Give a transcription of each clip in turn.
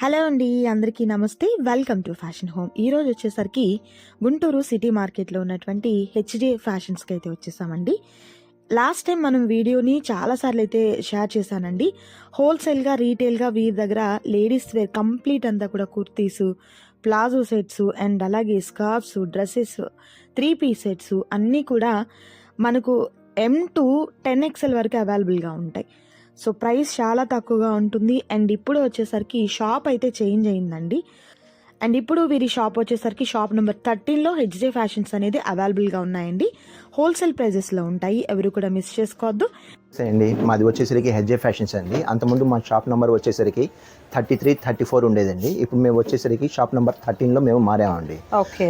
Hello అండి అందరికీ నమస్తే. Welcome to fashion home. ఈ రోజు వచ్చేసరికి గుంటూరు సిటీ మార్కెట్లో ఉన్నటువంటి హెచ్డి ఫ్యాషన్స్కి అయితే వచ్చేసామండి. లాస్ట్ టైం మనం వీడియోని చాలాసార్లు అయితే షేర్ చేశానండి. హోల్సేల్గా రీటైల్గా వీరి దగ్గర లేడీస్ వేర్ కంప్లీట్ అంతా కూడా కుర్తీస్ ప్లాజో సెట్స్ అండ్ అలాగే scarves dresses three piece sets అన్నీ కూడా మనకు ఎం టు టెన్ ఎక్స్ఎల్ వరకు అవైలబుల్గా ఉంటాయి. సో ప్రైస్ చాలా తక్కువగా ఉంటుంది. అండ్ ఇప్పుడు వచ్చేసరికి షాప్ అయితే చేంజ్ అయిందండి. అండ్ ఇప్పుడు వీరి షాప్ వచ్చేసరికి షాప్ నెంబర్ థర్టీన్లో హెచ్జే ఫ్యాషన్స్ అనేది అవైలబుల్గా ఉన్నాయండి. హోల్సేల్ ప్రైజెస్లో ఉంటాయి. ఎవరు కూడా మిస్ చేసుకోవద్దు. అండి మాది వచ్చేసరికి హెచ్జే ఫ్యాషన్స్ అండి. అంతకుముందు మా షాప్ నెంబర్ వచ్చేసరికి థర్టీ త్రీ థర్టీ ఫోర్ ఉండేదండి. ఇప్పుడు మేము వచ్చేసరికి షాప్ నెంబర్ థర్టీన్లో మేము మారామండి.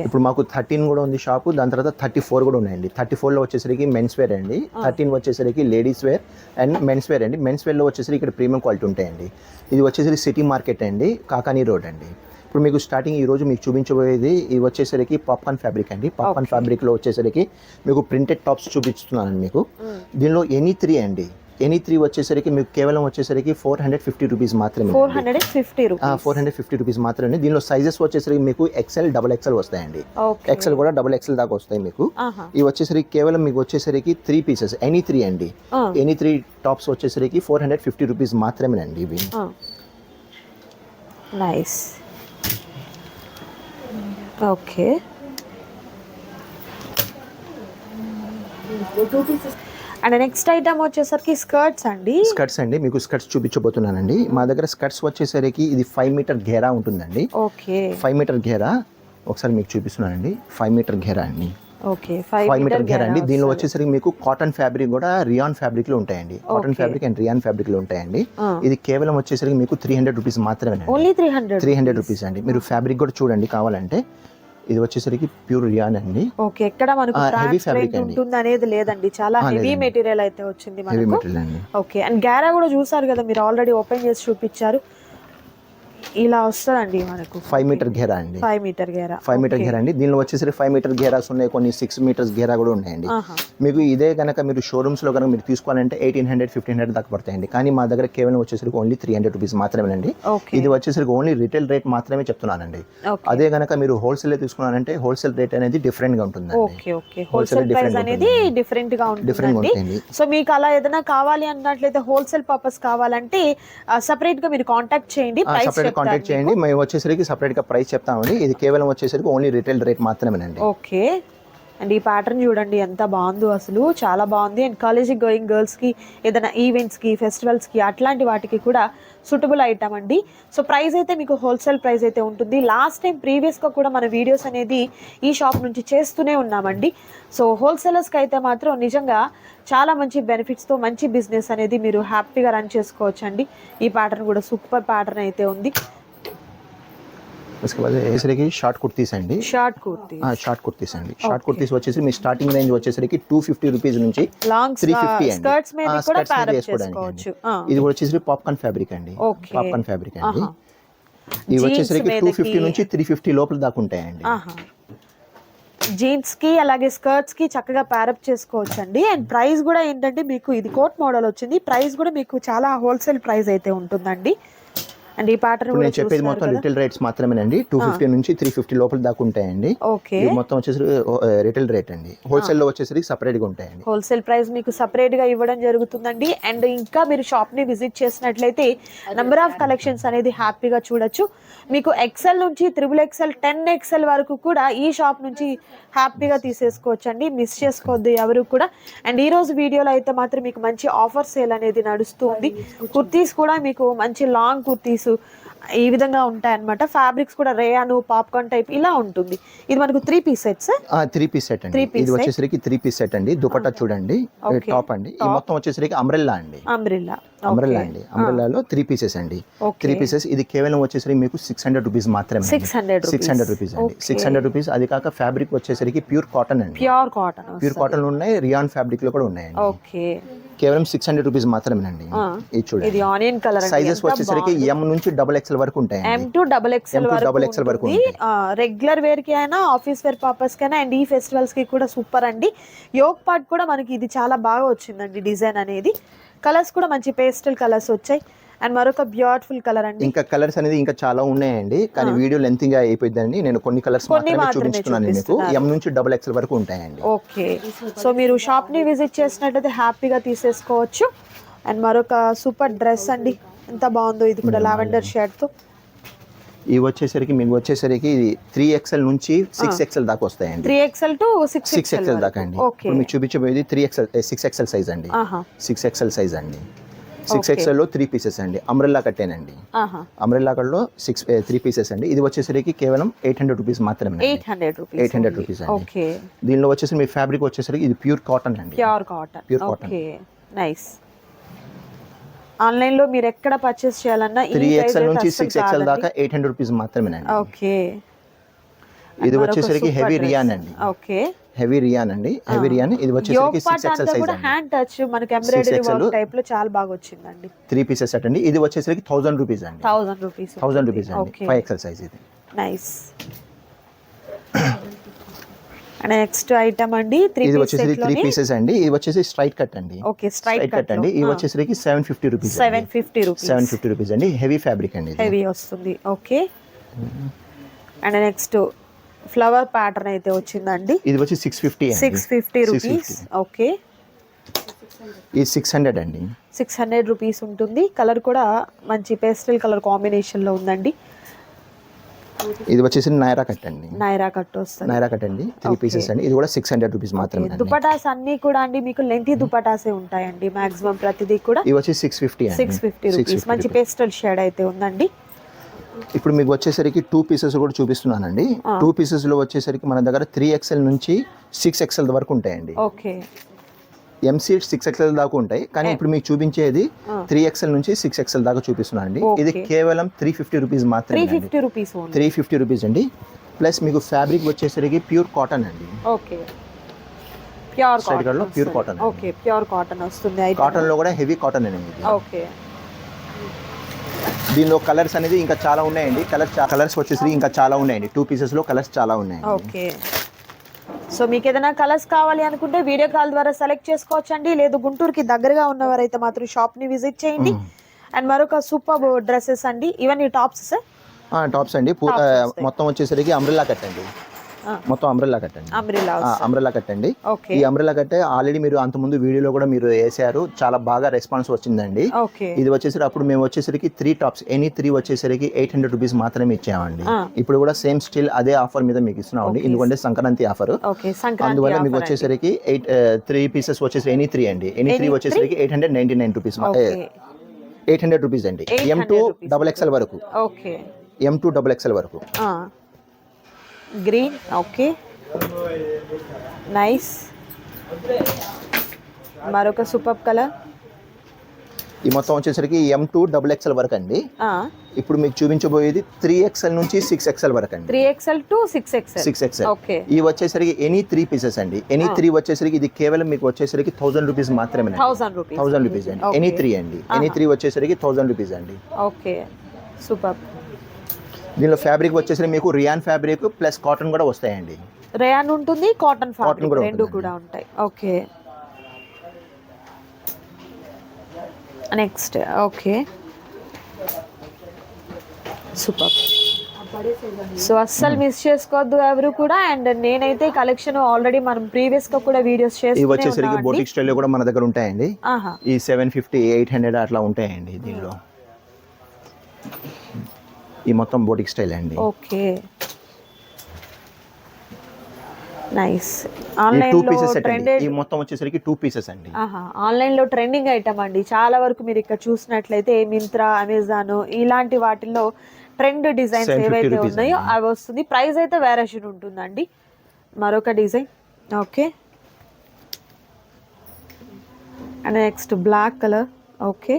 ఇప్పుడు మాకు థర్టీన్ కూడా ఉంది షాపు దాని తర్వాత థర్టీ ఫోర్ కూడా ఉన్నాయండి. థర్టీ ఫోర్లో వచ్చేసరికి మెన్స్ వేర్ అండి. థర్టీన్ వచ్చేసరికి ladies wear and men's wear అండి. మెన్స్ వేర్లో వచ్చేసరికి ఇక్కడ ప్రీమియం క్వాలిటీ ఉంటాయండి. ఇది వచ్చేసరికి సిటీ మార్కెట్ అండి కాకానీ రోడ్ అండి. ఇప్పుడు మీకు స్టార్టింగ్ ఈ రోజు మీకు చూపించబోయేది ఇది వచ్చేసరికి పాప్కార్న్ ఫ్యాబ్రిక్ అండి. పాప్కార్న్ ఫ్యాబ్రిక్లో వచ్చేసరికి మీకు ప్రింటెడ్ టాప్స్ చూపిస్తున్నానండి మీకు. దీనిలో ఎనీ త్రీ అండి. ఎనీ త్రీ వచ్చేసరికి మీకు కేవలం వచ్చేసరికి ఫోర్ హండ్రెడ్ ఫిఫ్టీ రూపీస్ మాత్రమే four hundred fifty rupees four hundred fifty rupees మాత్రమే. దీనిలో సైజెస్ వచ్చేసరికి మీకు ఎక్సెల్ డబల్ ఎక్సెల్ వస్తాయండి. ఓకే ఎక్సెల్ కూడా డబల్ ఎక్సెల్ దాకా వస్తాయి మీకు. ఇవి వచ్చేసరికి కేవలం మీకు వచ్చేసరికి త్రీ పీసెస్ ఎనీ త్రీ అండి. ఎనీ త్రీ టాప్స్ వచ్చేసరికి ఫోర్ హండ్రెడ్ ఫిఫ్టీ రూపీస్ మాత్రమేనండి ఇవి. Nice okay and next item వచ్చేసరికి స్కర్ట్స్ అండి. స్కర్ట్స్ అండి. మీకు స్కర్ట్స్ చూపించబోతున్నానండి. మా దగ్గర స్కర్ట్స్ వచ్చేసరికి ఇది ఫైవ్ మీటర్ ఘేరా ఉంటుందండి. ఓకే ఫైవ్ మీటర్ ఘేరా ఒకసారి మీకు చూపిస్తున్నానండి. ఫైవ్ మీటర్ ఘేరా అండి. ఓకే ఫైవ్ మీటర్ ఘేరా అండి. దీనిలో వచ్చేసరికి మీకు కాటన్ ఫ్యాబ్రిక్ కూడా రియాన్ ఫ్యాబ్రిక్లో ఉంటాయండి. కాటన్. ఫ్యాబ్రిక్ అండ్ రియాన్ ఫ్యాబ్రిక్లో ఉంటాయండి. ఇది కేవలం వచ్చేసరికి మీకు త్రీ హండ్రెడ్ రూపీస్ మాత్రమే only three hundred three hundred rupees అండి. మీరు ఫ్యాబ్రిక్ కూడా చూడండి కావాలంటే. ఇది వచ్చేసరికి ప్యూర్ రియాన్ అండి. ఓకే ఎక్కడ మనకు ట్రాన్స్పరెంట్ అండి. ఉంటుంది అనేది లేదండి. చాలా హెవీ. మెటీరియల్ అయితే వచ్చింది హెవీ మనకు. ఓకే అండ్ గ్యారా కూడా చూసారు కదా మీరు ఆల్రెడీ ఓపెన్ చేసి చూపించారు. ఇలా వస్తుందండి మనకు. ఫైవ్ మీటర్ ఘేరా అండి. ఫైవ్ మీటర్ గేరా ఫైవ్ మీటర్ ఘేరా అండి. దీనిలో వచ్చేసరికి ఫైవ్ మీటర్ ఘేరాస్ ఉన్నాయి. కొన్ని సిక్స్ మీటర్స్ ఘేరా కూడా ఉన్నాయండి. మీకు ఇదే కనుక మీరు షోరూమ్స్లో కనుక మీరు తీసుకోవాలంటే ఎయిటీన్ హండ్రెడ్ ఫిఫ్టీన్ హండ్రెడ్ దాకా పడతాయండి. కానీ మా దగ్గర కేవలం వచ్చేసరికి ఓన్లీ త్రీ హండ్రెడ్ రూపీస్ మాత్రమేనండి. ఓకే ఇది వచ్చేసరికి ఓన్లీ రిటైల్ రేట్ మాత్రమే చెప్తున్నానండి. అదే కనుక మీరు హోల్సేల్ తీసుకున్నారంటే హోల్సేల్ రేట్ అనేది డిఫరెంట్గా ఓకే హోల్సేల్ ప్రైస్ అనేది డిఫరెంట్గా ఉంటుంది సో మీకు అలా ఏదైనా కావాలి అన్నట్లయితే హోల్సేల్ పర్పస్ కావాలంటే సపరేట్గా మీరు కాంటాక్ట్ చేయండి. ప్రైస్ కాంటాక్ట్ చేయండి. మేము వచ్చేసరికి సపరేట్గా ప్రైస్ చెప్తామండి. ఇది కేవలం వచ్చేసరికి ఓన్లీ రిటైల్ రేట్ మాత్రమేనండి. ఓకే అండ్ ఈ ప్యాటర్న్ చూడండి ఎంత బాగుందో అసలు. చాలా బాగుంది. అండ్ కాలేజీ గోయింగ్ గర్ల్స్కి ఏదైనా ఈవెంట్స్కి ఫెస్టివల్స్కి అట్లాంటి వాటికి కూడా సూటబుల్ ఐటమ్ అండి. సో ప్రైస్ అయితే మీకు హోల్సేల్ ప్రైస్ అయితే ఉంటుంది. లాస్ట్ టైం ప్రీవియస్గా కూడా మన వీడియోస్ అనేది ఈ షాప్ నుంచి చేస్తూనే ఉన్నామండి. సో హోల్సేలర్స్కి అయితే మాత్రం నిజంగా చాలా మంచి బెనిఫిట్స్తో మంచి బిజినెస్ అనేది మీరు హ్యాపీగా రన్ చేసుకోవచ్చు అండి ఈ ప్యాటర్న్ కూడా సూపర్ ప్యాటర్న్ అయితే ఉంది. उसके बाद వచ్చేసరికి షార్ట్ కుర్తీస్ అండి షార్ట్ కుర్తీ షార్ట్ కుర్తీస్ అండి షార్ట్ కుర్తీస్ వచ్చేసి మీ స్టార్టింగ్ రేంజ్ వచ్చేసరికి టూ ఫిఫ్టీ రూపీస్ నుంచి లాంగ్ త్రీ ఫిఫ్టీ అండి స్కర్ట్స్ మీద ఆ, కూడా skirts మీద ప్యారప్ వేసుకోవడానికి చేసుకోవచ్చు అండి. ఆ. ఇది కూడా వచ్చేసి పాప్కార్న్ ఫ్యాబ్రిక్ అండి Okay. పాప్కార్న్ ఫ్యాబ్రిక్ అండి ఆహా. ఇవి Jeans వచ్చేసరికి టూ మీదకి- ఫిఫ్టీ నుంచి త్రీ ఫిఫ్టీ లోపల దాకా ఉంటాయండి ఆహా జీన్స్ కి అలాగే స్కర్ట్స్ కి చక్కగా ప్యారప్ చేసుకోవచ్చు అండి అండ్ ప్రైస్ కూడా ఏంటంటే మీకు ఇది కోట్ మోడల్ వచ్చింది ప్రైస్ కూడా మీకు చాలా హోల్సేల్ ప్రైస్ అయితే ఉంటుందండి అండ్ ఈ ప్యాటర్న్ నేను చెప్పేది మొత్తం రిటైల్ రేట్స్ మాత్రమేనండి. టూ ఫిఫ్టీ నుంచి త్రీ ఫిఫ్టీ లోపల దాకా ఉంటాయండి. ఓకే. మొత్తం వచ్చేసరికి రిటైల్ రేట్ అండి. హోల్సేల్లో వచ్చేసరికి సపరేట్గా ఉంటాయండి. హోల్సేల్ ప్రైస్ మీకు సపరేట్గా ఇవ్వడం జరుగుతుందండి. అండ్ ఇంకా మీరు షాప్ని విజిట్ చేసినట్లయితే నెంబర్ ఆఫ్ కలెక్షన్స్ అనేది హ్యాపీగా చూడొచ్చు. మీకు ఎక్సెల్ నుంచి త్రిబుల్ ఎక్సెల్ టెన్ ఎక్సెల్ వరకు కూడా ఈ షాప్ నుంచి హ్యాపీగా తీసేసుకోవచ్చు అండి మిస్ చేసుకోవద్దు ఎవరు కూడా. అండ్ ఈ రోజు వీడియోలో అయితే మాత్రం మీకు మంచి ఆఫర్ సేల్ అనేది నడుస్తూ ఉంది కుర్తీస్ కూడా మీకు మంచి లాంగ్ కుర్తీస్ ఈ విధంగా ఉంటాయి అనమాట ఫ్యాబ్రిక్స్ కూడా రేయాను పాప్కార్న్ టైప్ ఇలా ఉంటుంది. ఇది మనకు three piece sets three piece set అండి. ఇది వచ్చేసరికి త్రీ పీస్ సెట్ అండి. దుపట్టా చూడండి. టాప్ అండి. ఈ మొత్తం వచ్చేసరికి అంబ్రెల్లా అండి. అంబ్రిల్లా అంబ్రెల్లా అండి. అంబ్రెల్లాలో త్రీ పీసెస్ అండి. త్రీ పీసెస్ ఇది కేవలం వచ్చేసరికి మీకు సిక్స్ హండ్రెడ్ రూపీస్ మాత్రమే 600 సిక్స్ హండ్రెడ్ రూపీస్ అండి. సిక్స్ హండ్రెడ్ రూపీస్ అది కాక ఫ్యాబ్రిక్ వచ్చేసరికి ప్యూర్ కాటన్ అండి. ప్యూర్ కాటన్ ప్యూర్ కాటన్ ఉన్నాయి. రియాన్ ఫ్యాబ్రిక్లో కూడా ఉన్నాయండి. ఓకే కేవలం సిక్స్ హండ్రెడ్ రూపీస్ మాత్రమేనండి. ఇది చూడండి. ఇది ఆనియన్ కలర్ సైజెస్ వచ్చేసరికి ఎం నుంచి డబుల్ ఎక్స్ఎల్ వరకు ఎం ఉంటాయండి to double XL M to వరకు రెగ్యులర్ వేర్కి అయినా ఆఫీస్ వేర్ పర్పస్కి అయినా అండ్ ఈ ఫెస్టివల్స్కి కూడా సూపర్ అండి. యోగ్ పార్ట్ కూడా మనకి ఇది చాలా బాగా వచ్చిందండి డిజైన్ అనేది. కలర్స్ కూడా మంచి పేస్టల్ కలర్స్ వచ్చాయి. అండ్ మరొక బ్యూటిఫుల్ కలర్ అండి. ఇంకా కలర్స్ అనేది ఇంకా చాలా ఉన్నాయండి. కానీ వీడియో లెంత్గా అయిపోయిందండి. నేను కొన్ని కలర్స్ మాత్రమే చూపించుకున్నాను మీకు. ఎం నుంచి డబుల్ ఎక్స్ఎల్ వరకు ఉంటాయండి. ఓకే. సో మీరు షాప్ని విజిట్ చేసినట్టయితే హ్యాపీగా తీసేసుకోవచ్చు. అండ్ మరొక సూపర్ డ్రెస్ అండి. ఎంత బాగుందో ఇది కూడా లావెండర్ షర్ట్తో. ఇవి వచ్చేసరికి మీకు వచ్చేసరికి ఇది త్రీ ఎక్స్ఎల్ నుంచి సిక్స్ ఎక్స్ఎల్ దాకా వస్తాయండి. Three XL to six six XL దాకా అండి. ఇప్పుడు మీకు చూపించబోయేది three XL six XL size అండి. సిక్స్ ఎక్స్ఎల్ సైజ్ అండి. సిక్స్. ఎక్స్ఎల్లో త్రీ పీసెస్ అండి. అమ్రెల్లా కట్టేనండి. అమ్రెల్లా కట్లో సిక్స్ త్రీ పీసెస్ అండి. ఇది వచ్చేసరికి కేవలం ఎయిట్ హండ్రెడ్ రూపీస్ మాత్రమే ఎయిట్ హండ్రెడ్ రూపీస్ 800 rupees అండి. దీనిలో వచ్చేసి మీ ఫ్యాబ్రిక్ వచ్చేసరికి ఇది ప్యూర్ కాటన్ అండి. Pure cotton cotton. Okay nice ఆన్లైన్లో మీరు ఎక్కడ పర్చేస్ చేయాలన్నా త్రీ ఎక్స్ఎల్ నుంచి సిక్స్ ఎక్స్ఎల్. దాకా ఎయిట్ హండ్రెడ్ రూపీస్ మాత్రమేనండి. ఓకే ఇది వచ్చేసరికి హెవీ రియాన్ అండి. ఓకే హెవీ రియాన్ అండి. Heavy rayon. ఇది వచ్చేసరికి సిక్స్ ఎక్స్ఎల్ అంతా సైజ్ హ్యాండ్ టచ్ మనకి ఎంబ్రాయిడరీ 6XL. వర్క్ టైప్లో చాలా బాగా వచ్చిందండి. త్రీ పీసెస్ సెట్ అండి. ఇది వచ్చేసరికి థౌసండ్ రూపీస్ అండి. థౌసండ్ రూపీస్ థౌసండ్ రూపీస్ అండి. ఫైవ్ ఎక్స్ఎల్ సైజ్ ఇది. నైస్ అండ్ నెక్స్ట్ ఐటమ్ అండి ఇది వచ్చేసి త్రీ పీసెస్ అండి. ఇది వచ్చేసి స్ట్రైట్ కట్ అండి. ఓకే స్ట్రైట్ కట్ అండి. ఇది వచ్చేసరికి seven fifty rupees seven fifty rupees seven fifty rupees అండి. హెవీ ఫ్యాబ్రిక్ అండి. హెవీ వస్తుంది. Okay and next flower pattern అయితే వచ్చిందండి. ఇది వచ్చి six fifty six fifty rupees okay ఇది సిక్స్ హండ్రెడ్ అండి. సిక్స్ హండ్రెడ్ రూపీస్ ఉంటుంది. కలర్ కూడా మంచి పేస్టల్ కలర్ కాంబినేషన్లో ఉందండి. ఇది వచ్చేసి నైరా కట్ అండి. నైరా కట్ వస్తుంది. నైరా కట్ అండి. త్రీ పీసెస్ అండి. ఇది కూడా సిక్స్ హండ్రెడ్ రూపీస్ మాత్రమే దుపటాస్ అన్ని కూడా అండి. మీకు లెంతీ దుపటాసే ఉంటాయండి. మాక్సిమం ప్రతిదీ కూడా ఇవి వచ్చి six fifty six fifty rupees మంచి పేస్టల్ షేడ్ అయితే ఉందండి. ఇప్పుడు మీకు వచ్చేసరికి టూ పీసెస్ కూడా చూపిస్తున్నానండి. టూ పీసెస్లో వచ్చేసరికి మన దగ్గర త్రీ ఎక్స్ఎల్ నుంచి సిక్స్ ఎక్స్ఎల్ వరకు ఉంటాయండి. ఓకే. ఎంసీ సిక్స్ ఎక్స్ఎల్ దాకా ఉంటాయి. కానీ ఇప్పుడు మీకు చూపించేది. త్రీ ఎక్స్ఎల్ నుంచి సిక్స్ ఎక్స్ఎల్ దాకా చూపిస్తున్నాను అండి ఇది. కేవలం త్రీ ఫిఫ్టీ రూపీస్ త్రీ మాత్రమే fifty rupees only three fifty rupees అండి. ప్లస్ మీకు ఫ్యాబ్రిక్ వచ్చేసరికి ప్యూర్ కాటన్ అండి. Okay. Pure cotton pure cotton. Okay pure cotton వస్తుంది కాటన్లో కూడా హెవీ కాటన్ అనేది. ఇది. ఓకే. దీనిలో కలర్స్ అనేది ఇంకా చాలా ఉన్నాయండి. కలర్ కలర్స్ వచ్చేసరికి ఇంకా చాలా ఉన్నాయండి. టూ పీసెస్లో కలర్స్ చాలా ఉన్నాయండి. ఓకే. సో మీకు ఏదైనా కలర్స్ కావాలి అనుకుంటే వీడియో కాల్ ద్వారా సెలెక్ట్ చేసుకోవచ్చు అండి లేదు గుంటూరుకి దగ్గరగా ఉన్నవారైతే మాత్రం షాప్ని విజిట్ చేయండి. అండ్ మరొక సూపర్ డ్రెస్సెస్ అండి. ఇవన్నీ టాప్స్ టాప్స్ అండి. మొత్తం వచ్చేసరికి అంబ్రెల్లా కట్ అండి. మొత్తం అంబ్రెల్లా కట్ అండి అమ్రిలా అంబ్రెల్లా కట్ అండి ఓకే ఈ అంబ్రెల్లా కట్టే ఆల్రెడీ మీరు అంతకుముందు వీడియోలో కూడా మీరు వేసారు. చాలా బాగా రెస్పాన్స్ వచ్చిందండి. ఇది వచ్చేసరికి అప్పుడు మేము వచ్చేసరికి త్రీ టాప్స్ ఎనీ త్రీ వచ్చేసరికి ఎయిట్ హండ్రెడ్ రూపీస్ మాత్రమే ఇచ్చామండి. ఇప్పుడు కూడా సేమ్ స్టిల్ అదే ఆఫర్ మీద మీకు ఇస్తున్నామండి. Okay. ఎందుకంటే సంక్రాంతి ఆఫర్ అందువల్ల మీకు అండి. వచ్చేసరికి ఎయిట్ త్రీ పీసెస్ వచ్చేసి ఎనీ త్రీ అండి. ఎనీ త్రీ వచ్చేసరికి eight hundred ninety nine rupees eight hundred rupees అండి. 800 ఎం టూ. డబల్ ఎక్స్ఎల్ వరకు. ఎం టూ డబల్ ఎక్స్ఎల్ వరకు. గ్రీన్ ఓకే నైస్ మరొక సూపర్ కలర్ ఈ మొత్తం వచ్చేసరికి ఎం టూ డబుల్ ఎక్స్ఎల్ వరకు అండి. ఇప్పుడు మీకు చూపించబోయేది త్రీ ఎక్స్ఎల్ నుంచి సిక్స్ ఎక్స్ఎల్ వరకు అండి. Three XL to six XL six XL okay ఈ వచ్చేసరికి ఎనీ త్రీ పీసెస్ అండి. ఎనీ త్రీ వచ్చేసరికి ఇది కేవలం మీకు వచ్చేసరికి థౌసండ్ రూపీస్ మాత్రమే థౌసండ్ రూపీస్ థౌసండ్ రూపీస్ అండి. ఎనీ త్రీ అండి. ఎనీ త్రీ వచ్చేసరికి థౌసండ్ రూపీస్ అండి. ఓకే సూపర్ దీనిలో ఫ్యాబ్రిక్ వచ్చేసరికి మీకు రియాన్ ఫ్యాబ్రిక్ ప్లస్ కాటన్ కూడా వస్తాయండి. రేయాన్ ఉంటుంది కాటన్ ఫ్యాబ్రిక్ కూడా రెండు. కూడా ఉంటాయి. Okay next okay super so అస్సలు మిస్ చేసుకోవద్దు ఎవరు కూడా. అండ్ నేనైతే కలెక్షన్ ఆల్రెడీ మనం ప్రీవియస్గా కూడా వీడియోస్ ఇవి చేసి వచ్చేసరికి బోటిక్ స్టైల్లో కూడా మన దగ్గర ఉంటాయండి. ఆహా. ఈ సెవెన్ ఫిఫ్టీ ఎయిట్ హండ్రెడ్ అట్లా ఉంటాయండి దీనిలో. ఈ మొత్తం బోటిక్ స్టైల్ అండి. Okay. Nice. Online two pieces set అండి. ట్రెండెడ్ ఈ మొత్తం వచ్చేసరికి టూ పీసెస్ అండి. ఆహా ఆన్లైన్లో ట్రెండింగ్ ఐటమ్ అండి. చాలా వరకు మీరు ఇక్కడ చూసినట్లయితే మింత్రా అమెజాన్ ఇలాంటి వాటిల్లో ట్రెండ్ డిజైన్స్ 750 ఏవైతే ఉన్నాయో. అవి వస్తుంది. ప్రైస్ అయితే వేరియేషన్ ఉంటుందండి. మరొక design. Okay. And next black colour. Okay.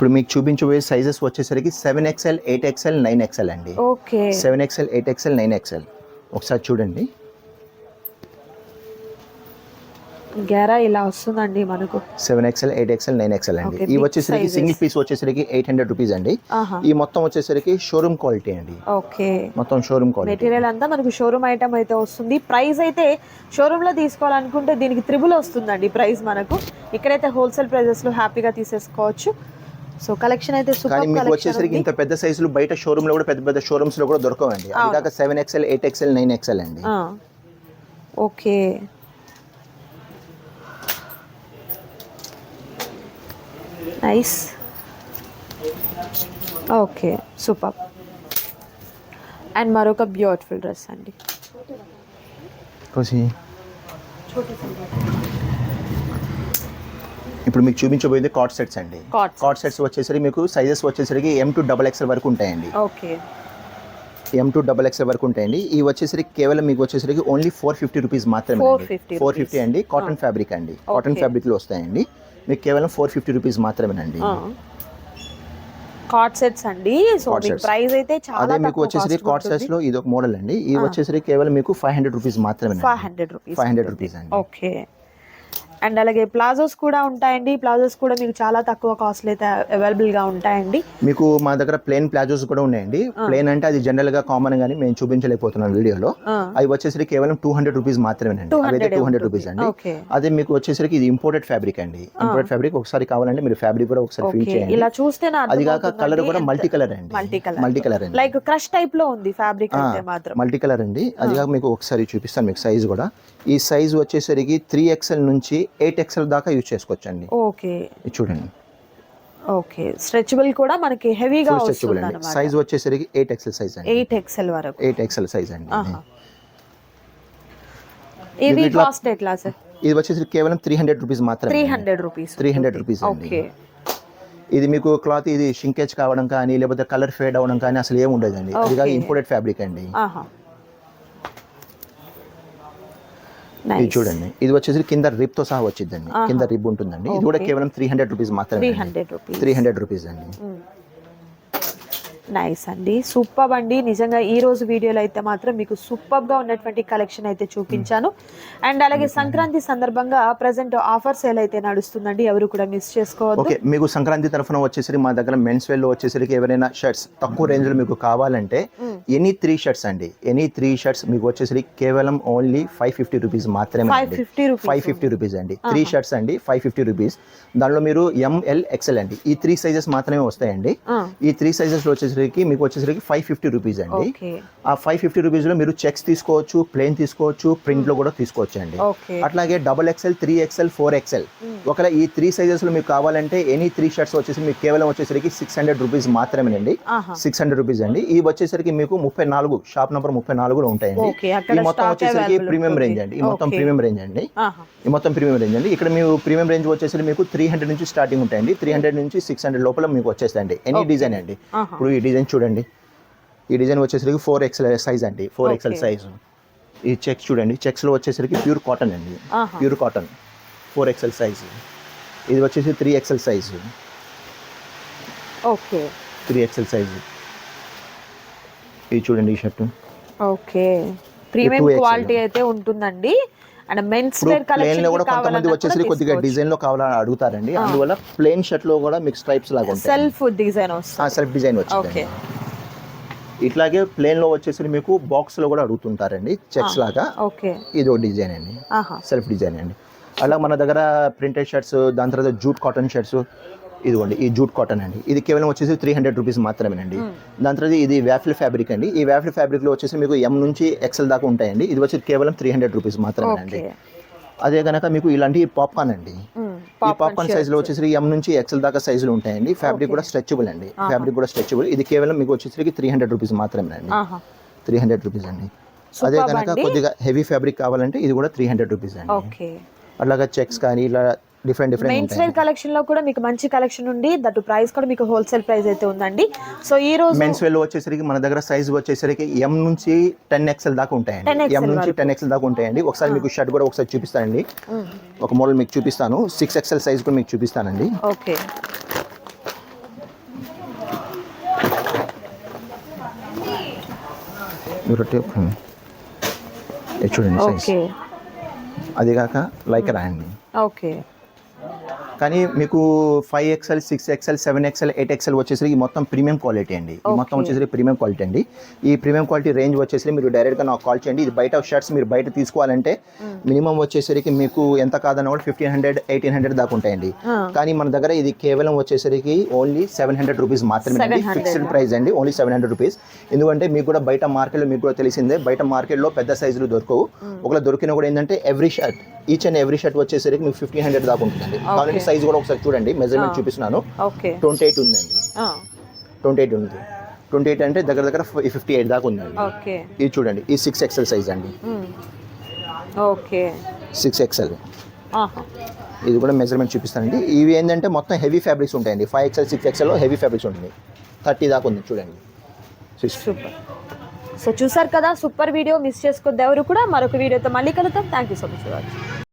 ఇప్పుడు మీకు చూపించబోయే సైజెస్ వచ్చేసరికి seven XL eight XL nine XL అండి. Okay. Seven XL eight XL nine XL ఒకసారి చూడండి. గెరా ఇలా వస్తుందండి మనకు. Seven XL eight XL nine XL అండి. ఈ వచ్చేసరికి. సింగిల్ పీస్ వచ్చేసరికి ఎయిట్ హండ్రెడ్ రూపీస్ అండి. ఈ మొత్తం వచ్చేసరికి షోరూమ్ క్వాలిటీ అండి. ఓకే. మొత్తం షోరూమ్ క్వాలిటీ మెటీరియల్ అంతా మనకు షోరూమ్ ఐటమ్ అయితే వస్తుంది. ప్రైస్ అయితే షోరూమ్లో తీసుకోవాలనుకుంటే దీనికి త్రిబుల్ వస్తుందండి ప్రైస్ మనకు. ఇక్కడైతే హోల్సేల్ ప్రైజెస్లో హ్యాపీగా తీసేసుకోవచ్చు. సో కలెక్షన్ అయితే కానీ సూపర్ మీకు వచ్చేసరికి ఇంత పెద్ద సైజులు బయట షోరూమ్లో కూడా పెద్ద పెద్ద షోరూమ్స్లో కూడా దొరకవండి. అది కాక seven XL eight XL nine XL అండి. Okay. Nice okay. Super and మరొక బ్యూటిఫుల్ డ్రెస్ అండి. కోసి. ఇప్పుడు మీకు చూపించబోయేది కాట్ సెట్స్ అండి. కాట్ సెట్స్ వచ్చేసరికి మీకు సైజెస్ వచ్చేసరికి ఎం టు డబల్ ఎక్స్ఎల్ వరకు ఉంటాయండి. Okay. M to double XL వరకు ఉంటాయండి. ఈ వచ్చేసరికి కేవలం మీకు వచ్చేసరికి ఓన్లీ ఫోర్ ఫిఫ్టీ రూపీస్ మాత్రమే 450 ఫోర్ ఫిఫ్టీ అండి. కాటన్ ఫ్యాబ్రిక్ అండి. Cotton Okay. ఫ్యాబ్రిక్లో వస్తాయండి. మీకు కేవలం ఫోర్ ఫిఫ్టీ రూపీస్ మాత్రమేనండి. కార్డ్ సెట్స్ అండి. సో. ప్రైస్ అయితే చాలా అదే మీకు వచ్చేసరికి కాట్ సెట్స్లో ఇది ఒక మోడల్ అండి. ఇది వచ్చేసరికి కేవలం మీకు ఫైవ్ హండ్రెడ్ రూపీస్ మాత్రమే five hundred rupees five hundred rupees అండి. ఓకే. అండ్ అలాగే ప్లాజోస్ కూడా ఉంటాయండి. ప్లాజోస్ కూడా మీకు చాలా తక్కువ కాస్ట్ అయితే అవైలబుల్గా ఉంటాయండి. మీకు మా దగ్గర ప్లేన్ ప్లాజోస్ కూడా ఉన్నాయండి. ప్లేన్ అంటే అది జనరల్గా కామన్ గానీ మేము చూపించలేకపోతున్నాం వీడియోలో. అవి వచ్చేసరికి కేవలం టూ హండ్రెడ్ రూపీస్ అవి 200 టూ హండ్రెడ్ రూపీస్ అండి. అదే మీకు వచ్చేసరికి ఇది ఇంపోర్టెడ్ ఫ్యాబ్రిక్ అండి. ఇంపోర్టెడ్ ఫ్యాబ్రిక్ ఒకసారి కావాలంటే మీరు ఫ్యాబ్రిక్ కూడా ఒకసారి ఫీల్ చేయండి. ఇలా చూస్తే అది కాక కలర్ కూడా మల్టీ కలర్ అండి. మల్టీ కలర్ మల్టీ కలర్ అండి. లైక్ క్రష్ టైప్లో ఉంది ఫ్యాబ్రిక్ అయితే మాత్రం. మల్టీ కలర్ అండి. అది కాక మీకు ఒకసారి చూపిస్తాను మీకు సైజ్ కూడా. ఈ సైజ్ వచ్చేసరికి త్రీ ఎక్స్ఎల్ నుంచి ఎయిట్ ఎక్స్ఎల్ దాకా యూజ్ చేసుకోవచ్చండి. ఓకే. ఇది చూడండి. ఓకే. స్ట్రెచబుల్ కూడా మనకి హెవీగా స్ట్రెచబుల్ అండి. సైజ్ వచ్చేసరికి ఎయిట్ ఎక్స్ఎల్ సైజ్ అండి. ఎయిట్ ఎక్స్ఎల్ వరకు. ఎయిట్ ఎక్స్ఎల్ సైజ్ అండి వీటిలో- కాస్ట్ ఎట్లా సార్? ఇది వచ్చేసి కేవలం త్రీ హండ్రెడ్ రూపీస్ మాత్రమే three hundred rupees three hundred rupees అండి ఓకే. ఇది. మీకు క్లాత్ ఇది షింకేజ్ కావడం కానీ లేకపోతే కలర్ ఫేడ్ అవ్వడం కానీ అసలు ఏమి ఉండదండి. Okay. ఇంపోర్టెడ్ ఫ్యాబ్రిక్ అండి ఆహా ఇది చూడండి. ఇది వచ్చేసి కింద రిబ్తో సహా వచ్చిందండి కింద రిబ్ ఉంటుందండి. ఇది కూడా కేవలం త్రీ హండ్రెడ్ రూపీస్ మాత్రమే త్రీ హండ్రెడ్ రూపీస్ అండి. నైస్ అండి. సూపర్ అండి. నిజంగా ఈ రోజు వీడియోలో అయితే మాత్రం మీకు సూపర్గా ఉన్నటువంటి కలెక్షన్ అయితే చూపించాను. అండ్ అలాగే సంక్రాంతి సందర్భంగా ప్రజెంట్ ఆఫర్ సేల్ అయితే నడుస్తుందండి. ఎవరు కూడా మిస్ చేసుకోవద్దు. ఓకే మీకు సంక్రాంతి తరఫున వచ్చేసరికి మా దగ్గర మెన్స్ వేర్లో వచ్చేసరికి ఎవరైనా షర్ట్స్ తక్కువ రేంజ్లో మీకు కావాలంటే ఎనీ త్రీ షర్ట్స్ అండి. ఎనీ త్రీ షర్ట్స్ మీకు వచ్చేసరికి కేవలం ఓన్లీ ఫైవ్ ఫిఫ్టీ రూపీస్ మాత్రమే ఫైవ్ ఫిఫ్టీ రూపీస్ అండి. త్రీ షర్ట్స్ అండి ఫైవ్ ఫిఫ్టీ రూపీస్ దానిలో మీరు ఎంఎల్ ఎక్సెల్ అండి. ఈ త్రీ సైజెస్ మాత్రమే వస్తాయండి. ఈ త్రీ సైజెస్లో వచ్చేసరికి మీకు వచ్చేసరికి ఫైవ్ ఫిఫ్టీ రూపీస్ అండి. ఆ ఫైవ్ ఫిఫ్టీ రూపీస్లో మీరు చెక్స్ తీసుకోవచ్చు ప్లేన్ తీసుకోవచ్చు ప్రింట్లో కూడా తీసుకోవచ్చు అండి అట్లాగే double XL three XL four XL ఒకవేళ ఈ త్రీ సైజెస్లో మీకు కావాలంటే ఎనీ త్రీ షర్ట్స్ వచ్చేసి మీకు కేవలం వచ్చేసరికి సిక్స్ హండ్రెడ్ రూపీస్ మాత్రమేనండి. ఆహా. సిక్స్ హండ్రెడ్ రూపీస్ అండి. ఈ వచ్చేసరికి మీకు ముప్పై నాలుగు షాప్ నంబర్ ముప్పై నాలుగులో ఉంటాయండి. ఈ మొత్తం వచ్చేసరికి ప్రీమియం. రేంజ్ అండి. ఈ మొత్తం. ప్రీమియం రేంజ్ అండి. ఈ మొత్తం ప్రీమియం రేంజ్ అండి. ఇక్కడ మీరు ప్రీమియం రేంజ్ వచ్చేసి మీకు త్రీ హండ్రెడ్ నుంచి స్టార్టింగ్ ఉంటాయండి. త్రీ హండ్రెడ్ నుంచి సిక్స్ హండ్రెడ్ లోపల మీకు వచ్చేస్తాయండి. ఎనీ డిజైన్ అండి. ఇప్పుడు ఈ డిజైన్ చూడండి. ఈ డిజైన్ వచ్చేసరికి ఫోర్ ఎక్స్ఎల్ సైజ్ అండి. Four XL. సైజ్ ఈ చెక్స్ చూడండి. చెక్స్లో వచ్చేసరికి ప్యూర్ కాటన్ అండి. Pure cotton four XL size ఇది వచ్చేసి three XL size okay three XL size ఇది చూడండి ఈ shirt. Okay premium 2XL. Quality అయితే ఉంటుందండి. అండ్ మెన్స్ వేర్ ప్లేన్లో కూడా కొంతమంది వచ్చేసి కొద్దిగా డిజైన్లో కావాలని అడుగుతారండి. అందువల్ల ప్లేన్ షర్ట్లో కూడా మీకు స్ట్రైప్స్ లాగా ఉంటాయి సెల్ఫ్ డిజైన్ వస్తుంది. సెల్ఫ్ డిజైన్ ఓకే వచ్చింది ఇట్లాగే ప్లేన్లో వచ్చేసి మీకు బాక్స్లో కూడా అడుగుతుంటారండి. చెక్స్ లాగా. ఓకే ఇది ఒక డిజైన్ అండి సెల్ఫ్ డిజైన్ అండి. అలా మన దగ్గర ప్రింటెడ్ షర్ట్స్ దాని తర్వాత జూట్ కాటన్ షర్ట్స్ ఇదిగోండి ఈ జూట్ కాటన్ అండి. ఇది కేవలం వచ్చేసి త్రీ హండ్రెడ్ రూపీస్ మాత్రమేనండి. దాని తర్వాత ఇది వ్యాఫిల్ ఫ్యాబ్రిక్ అండి. ఈ వ్యాఫిల్ ఫ్యాబ్రిక్లో వచ్చేసి మీకు ఎం నుంచి ఎక్సెల్ దాకా ఉంటాయండి. ఇది వచ్చి కేవలం త్రీ హండ్రెడ్ రూపీస్ మాత్రమేనండి. అదే కనుక మీకు ఇలాంటి పాప్కార్న్ అండి. ఈ పాప్కార్న్ సైజ్లో వచ్చేసి ఎం నుంచి ఎక్సెల్ దాకా సైజులు ఉంటాయండి. ఫ్యాబ్రిక్ కూడా స్ట్రెచబుల్ అండి. ఫ్యాబ్రిక్ కూడా స్ట్రెచబుల్ ఇది కేవలం మీకు వచ్చేసరికి త్రీ హండ్రెడ్ రూపీస్ మాత్రమేనండి. త్రీ హండ్రెడ్ రూపీస్ అండి. అదే కనుక. కొద్దిగా హెవీ ఫ్యాబ్రిక్ కావాలంటే ఇది కూడా త్రీ హండ్రెడ్ రూపీస్ అండి. అట్లాగా చెక్స్ కానీ ఇలా డిఫరెంట్ డిఫరెంట్ ఉంటాయి వేర్ కలెక్షన్లో కూడా మీకు మంచి కలెక్షన్ ఉంది దట్టు ప్రైస్ కూడా మీకు హోల్సేల్ ప్రైస్ అయితే ఉందండి. సో ఈ రోజు మెన్స్ వేర్లో వచ్చేసరికి మన దగ్గర సైజ్ వచ్చేసరికి ఎం నుంచి టెన్ ఎక్స్ఎల్ దాకా 10 ఉంటాయండి ఎం నుంచి. టెన్ ఎక్స్ఎల్ దాకా ఉంటాయండి. ఒకసారి మీకు షర్ట్ కూడా ఒకసారి చూపిస్తానండి. ఒక మోడల్ మీకు చూపిస్తాను. సిక్స్ ఎక్స్ఎల్ సైజ్ కూడా మీకు చూపిస్తానండి. ఓకే. చూడండి అది కాక లైకరా అండి ఓకే. కానీ మీకు five XL six XL seven XL eight XL వచ్చేసరికి మొత్తం ప్రీమియం క్వాలిటీ అండి. ఈ మొత్తం. వచ్చేసరికి ప్రీమియం క్వాలిటీ అండి. ఈ ప్రీమియం క్వాలిటీ రేంజ్ వచ్చేసరికి మీరు డైరెక్ట్గా నాకు కాల్ చేయండి. ఇది బయట షర్ట్స్ మీరు బయట తీసుకోవాలంటే మినిమం వచ్చేసరికి మీకు ఎంత కాదన్నా కూడా ఫిఫ్టీన్ హండ్రెడ్ ఎయిటీన్ హండ్రెడ్ దాకా ఉంటాయండి. కానీ మన దగ్గర ఇది కేవలం వచ్చేసరికి ఓన్లీ సెవెన్ హండ్రెడ్ రూపీస్ మాత్రమే అండి. 700. ఫిక్స్డ్ ప్రైస్ అండి. ఓన్లీ సెవెన్ హండ్రెడ్ రూపీస్ ఎందుకంటే మీకు కూడా బయట మార్కెట్లో మీకు కూడా తెలిసిందే బయట మార్కెట్లో పెద్ద సైజులు దొరకవు. ఒకవేళ దొరికినా కూడా ఏంటంటే every shirt each and every shirt వచ్చేసరికి మీకు ఫిఫ్టీన్ హండ్రెడ్ దాకా ఉంటుందండి. కాబట్టి సైజ్ కూడా ఒకసారి చూడండి. మెజర్మెంట్ చూపిస్తున్నాను. ఓకే ట్వంటీ ఎయిట్ ఉందండి. ట్వంటీ ఎయిట్ ఉంది. ట్వంటీ ఎయిట్ అంటే దగ్గర దగ్గర ఫిఫ్టీ ఎయిట్ దాకా ఉందండి. ఇది చూడండి. ఈ సిక్స్ ఎక్సెల్ సైజ్ అండి. ఓకే సిక్స్ ఎక్సెల్ ఇది కూడా మెజర్మెంట్ చూపిస్తానండి. ఇవి ఏంటంటే మొత్తం హెవీ ఫ్యాబ్రిక్స్ ఉంటాయండి. ఫైవ్ ఎక్సెల్ సిక్స్ ఎక్సెల్లో హెవీ ఫ్యాబ్రిక్స్ ఉంటుంది. థర్టీ దాకా ఉంది చూడండి. సూపర్ సో చూసారు కదా? సూపర్ వీడియో మిస్ చేసుకోద్దు ఎవరు కూడా. మరొక వీడియోతో మళ్ళీ కలుద్దాం. Thank you so much for watching